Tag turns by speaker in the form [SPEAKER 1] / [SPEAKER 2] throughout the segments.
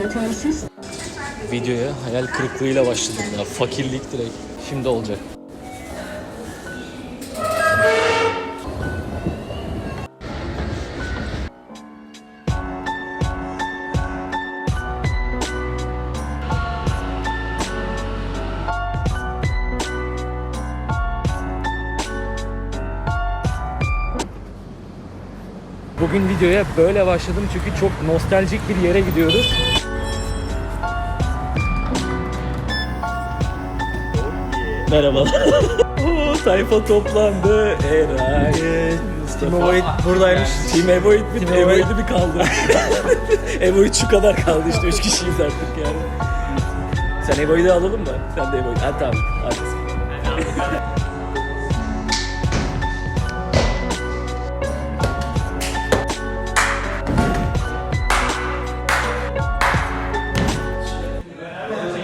[SPEAKER 1] Yetersiz.
[SPEAKER 2] Videoya hayal kırıklığıyla başladım ya. Fakirlik direkt. Şimdi olacak. Bugün videoya böyle başladım çünkü çok nostaljik bir yere gidiyoruz. Merhaba. Oo, sayfa toplandı. Eray.
[SPEAKER 3] Team Avoid buradaymış.
[SPEAKER 2] Team Evoid mi?
[SPEAKER 3] Team
[SPEAKER 2] Evoid
[SPEAKER 3] Avoid.
[SPEAKER 2] mi kaldı? Evoid şu kadar kaldı işte. Üç kişiyiz artık yani. Sen Evoid'i alalım mı? Sen de Evoid. Ha tamam. Hadi.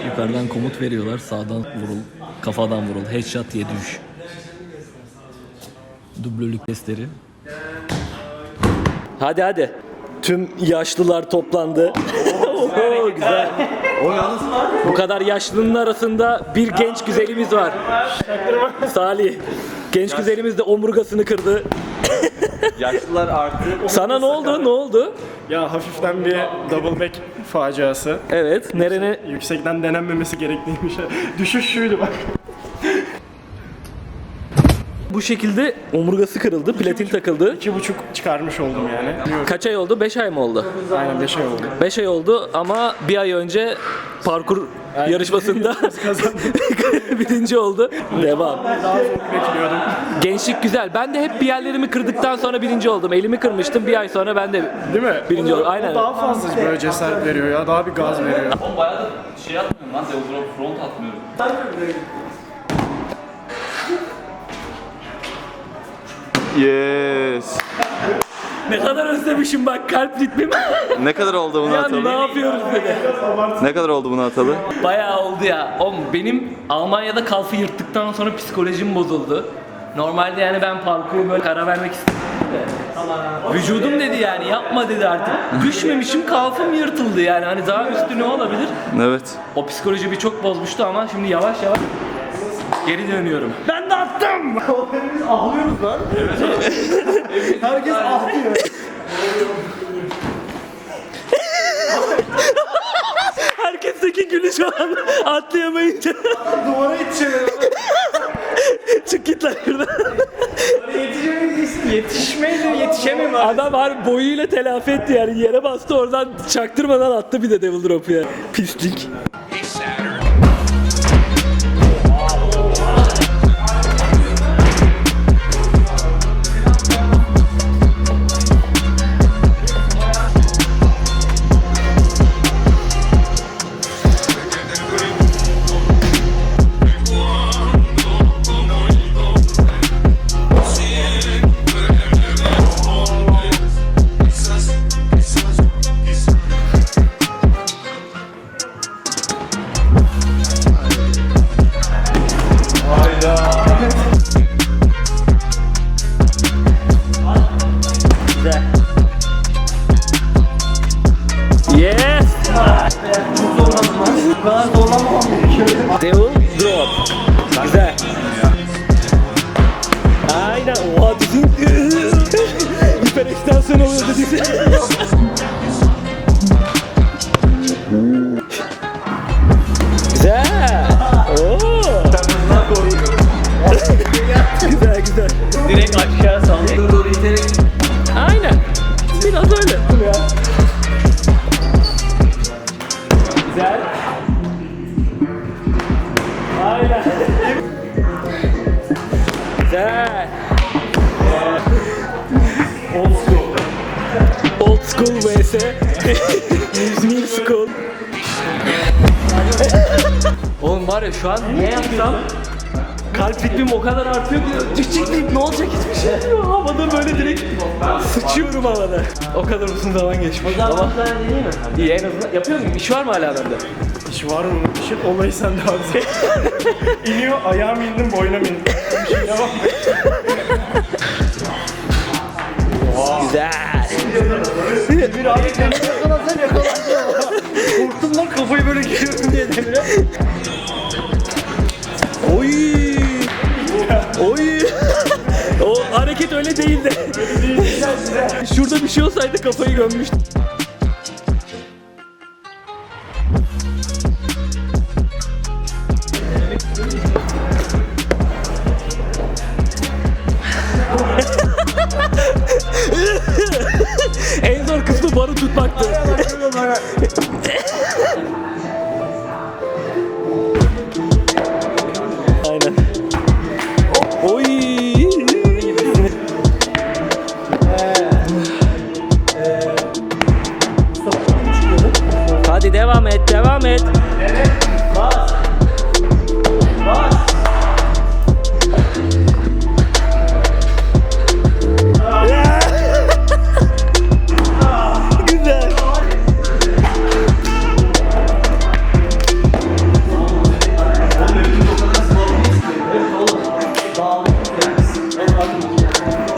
[SPEAKER 2] Yukarıdan komut veriyorlar. Sağdan vurul, kafadan vurul, headshot diye düş. Dublörlük testleri. Hadi hadi. Tüm yaşlılar toplandı. Oho, güzel. Bu kadar yaşlının arasında bir genç güzelimiz var. Salih. Genç güzelimiz de omurgasını kırdı.
[SPEAKER 3] Yaşlılar artı.
[SPEAKER 2] Sana ne oldu? Ne oldu?
[SPEAKER 4] Ya hafiften bir double back faciası.
[SPEAKER 2] Evet. Nerene?
[SPEAKER 4] Yüksekten denenmemesi gerekliymiş. Düşüş şuydu bak.
[SPEAKER 2] Bu şekilde omurgası kırıldı. Platin takıldı.
[SPEAKER 4] İki buçuk çıkarmış oldum yani.
[SPEAKER 2] Kaç ay oldu? 5 ay mı oldu?
[SPEAKER 4] Aynen beş ay oldu.
[SPEAKER 2] 5 ay oldu ama bir ay önce parkur yarışmasında birinci oldu. Devam.
[SPEAKER 4] Daha zor bekliyordum.
[SPEAKER 2] Gençlik güzel. Ben de hep bir yerlerimi kırdıktan sonra birinci oldum. Elimi kırmıştım. Bir ay sonra ben de
[SPEAKER 4] Değil mi?
[SPEAKER 2] birinci
[SPEAKER 4] O
[SPEAKER 2] oldum. Aynen.
[SPEAKER 4] O daha fazla böyle cesaret veriyor ya. Daha bir gaz veriyor.
[SPEAKER 5] Oğlum bayağı da şey atmıyorum lan Deodorant front atmıyorum.
[SPEAKER 3] Yes.
[SPEAKER 2] Ne kadar özlemişim bak kalp ritmim.
[SPEAKER 3] Ne kadar oldu bunu
[SPEAKER 2] ya
[SPEAKER 3] atalı?
[SPEAKER 2] ne yapıyoruz dedi.
[SPEAKER 3] Ne kadar oldu bunu atalı?
[SPEAKER 2] Bayağı oldu ya. Oğlum benim Almanya'da kalfı yırttıktan sonra psikolojim bozuldu. Normalde yani ben parkuru böyle karar vermek istedim de. Vücudum dedi yani yapma dedi artık. Düşmemişim kalfım yırtıldı yani hani daha üstü ne olabilir?
[SPEAKER 3] Evet.
[SPEAKER 2] O psikoloji bir çok bozmuştu ama şimdi yavaş yavaş geri dönüyorum. Ben attım.
[SPEAKER 4] Herkes atlıyor.
[SPEAKER 2] Herkesteki gülü şu an atlayamayınca.
[SPEAKER 4] Duvara yetişemiyorum.
[SPEAKER 2] Çık git lan şuradan.
[SPEAKER 4] Yetişmeyle yetişemiyorum.
[SPEAKER 2] Adam harbi boyuyla telafi etti yani yere bastı oradan çaktırmadan attı bir de Devil Drop'u ya. Pislik. 5'ten sonra oluyor dedi. güzel. Güzel güzel.
[SPEAKER 5] Direkt aşağı sallayıp doğru iterek.
[SPEAKER 2] Aynen. Biraz öyle. Güzel. New school. Oğlum var ya şu an ne yapsam kalp ritmim o kadar artıyor ki düşecek deyip ne olacak hiçbir şey yok. Havada böyle direkt sıçıyorum havada. O kadar uzun zaman geçmiş. O zaman İyi en azından yapıyor muyum? İş var mı hala bende?
[SPEAKER 4] İş var mı? İşin olayı sende abi. İniyor ayağım indim boynum indim. Bir şey devam.
[SPEAKER 2] Güzel.
[SPEAKER 4] Bir abi.
[SPEAKER 2] Oy. Oy. o hareket öyle değildi. Şurada bir şey olsaydı kafayı gömmüştüm. en zor kısmı barı tutmaktı. Devam et, devam et. Güzel.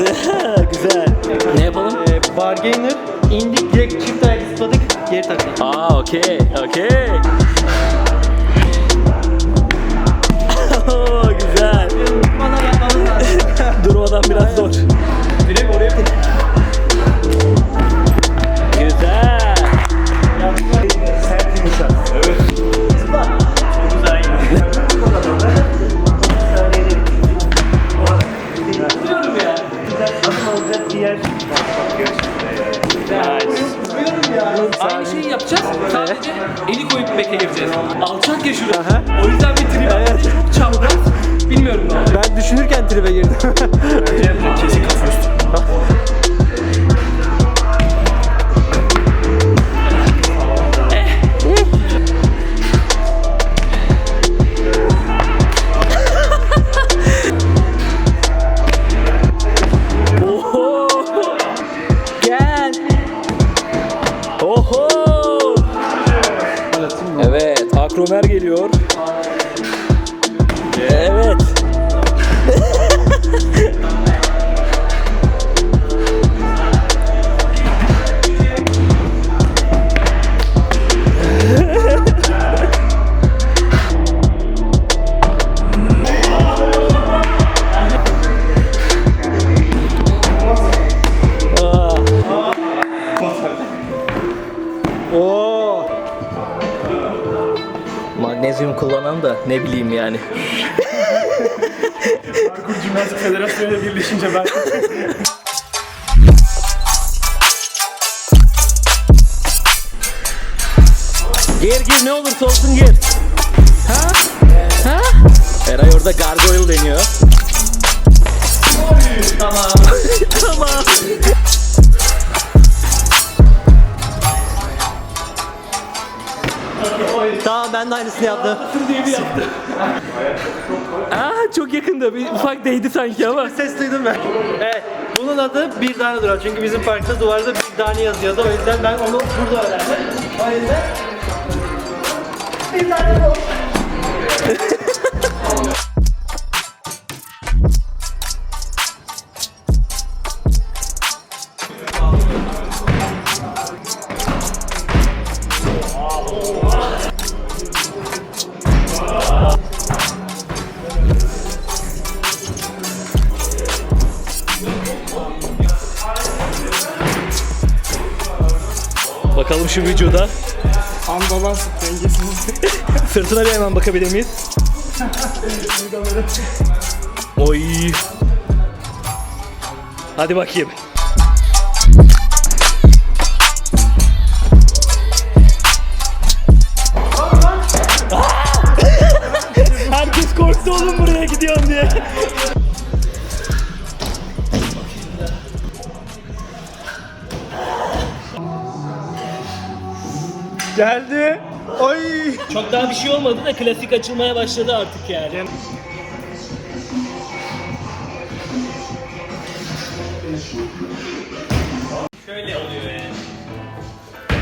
[SPEAKER 2] Güzel. Ne yapalım?
[SPEAKER 1] Ee, bargainer taktık.
[SPEAKER 2] Aa yapacağız. Sadece eli koyup beke gireceğiz. Alçak ya şurası. O yüzden bir trip evet. çok çapraz. Bilmiyorum ne olacak.
[SPEAKER 1] Ben düşünürken tribe girdim.
[SPEAKER 4] Kesin kafa üstü.
[SPEAKER 2] Geliyor. Evet. ne bileyim yani.
[SPEAKER 4] Parkur Jimnastik Federasyonu ile birleşince ben
[SPEAKER 2] Gir gir ne olursa olsun gir. Ha? Ha? Eray orada gargoyle deniyor. Tamam
[SPEAKER 1] ben de aynısını yaptım.
[SPEAKER 2] yaptı. Aa çok yakında bir ufak değdi sanki ama.
[SPEAKER 1] Ses duydum ben. Evet. Bunun adı bir tane duvar. Çünkü bizim parkta duvarda bir tane yazıyordu. O yüzden ben onu burada öğrendim. O yüzden bir tane bu.
[SPEAKER 2] Şu vücuda.
[SPEAKER 4] Ambalans dengesiniz.
[SPEAKER 2] Sırtına bir hemen bakabilir miyiz? Oy. Hadi bakayım.
[SPEAKER 4] Geldi. Oy.
[SPEAKER 2] Çok daha bir şey olmadı da klasik açılmaya başladı artık yani.